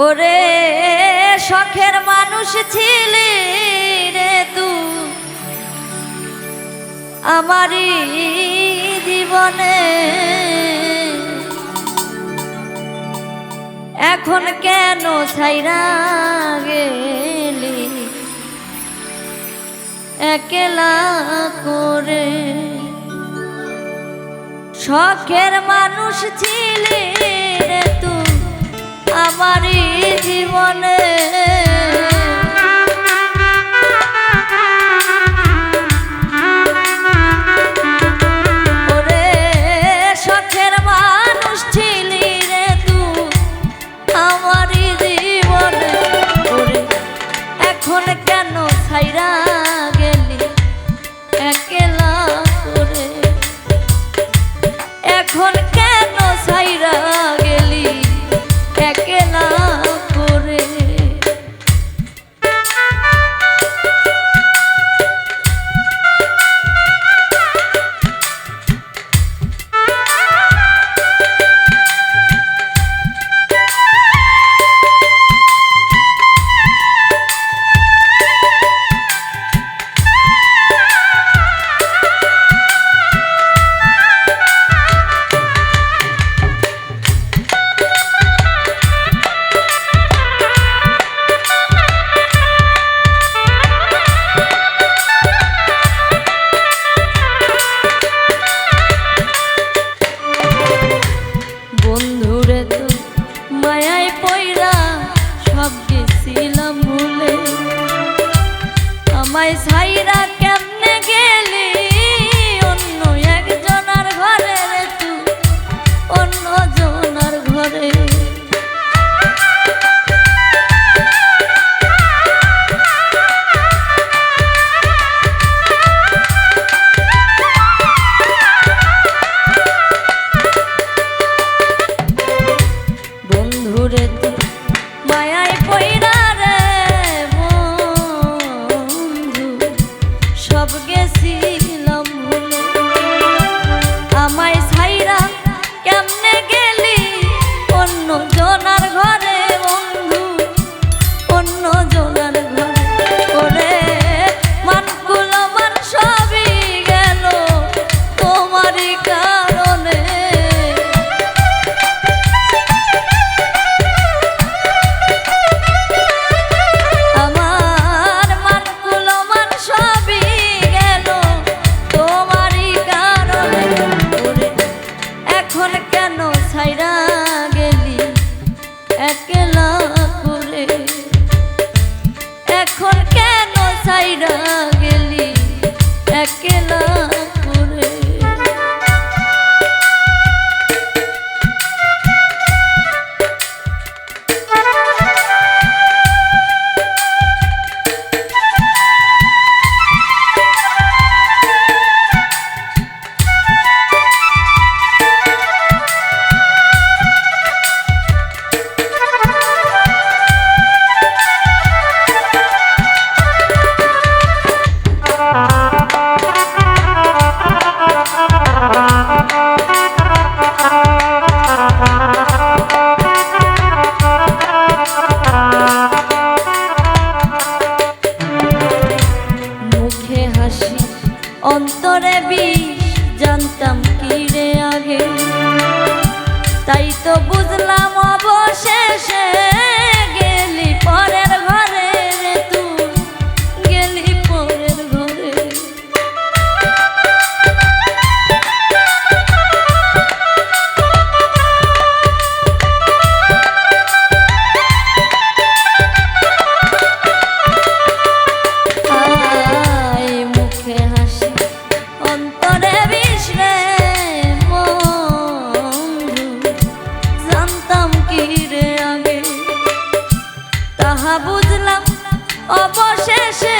ওরে শখের মানুষ ছিলি রে তু। আমারই জীবনে। এখন কেন ছাইরা গেলি? একলা করে। শখের মানুষ ছিলি রে তু। আমারই জীবনে আমায় সাইরা çabuk তাই তো বুঝলাম অবশেষে বুঝলাম অবশেষে